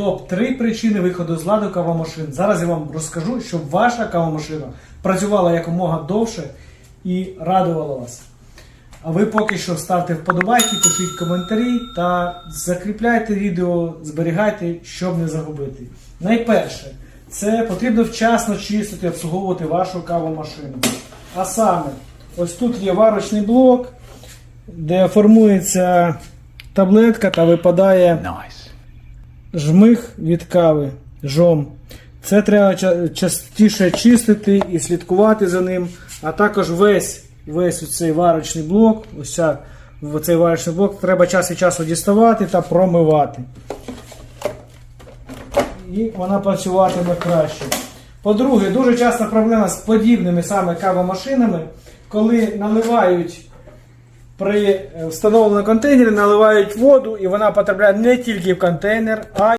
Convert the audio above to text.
топ-3 причини виходу з ладу кавомашин. Зараз я вам розкажу, щоб ваша кавомашина працювала якомога довше і радувала вас. А ви поки що ставте вподобайки, пишіть коментарі та закріпляйте відео, зберігайте, щоб не загубити. Найперше, це потрібно вчасно чистити, обслуговувати вашу кавомашину. А саме, ось тут є варочний блок, де формується таблетка та випадає жмих від кави, жом. Це треба частіше чистити і слідкувати за ним, а також весь, весь цей варочний блок, ось цей варочний блок треба час від часу діставати та промивати. І вона працюватиме краще. По-друге, дуже часто проблема з подібними саме кавомашинами, коли наливають при е, встановленому контейнері, наливають воду, і вона потрапляє не тільки в контейнер, а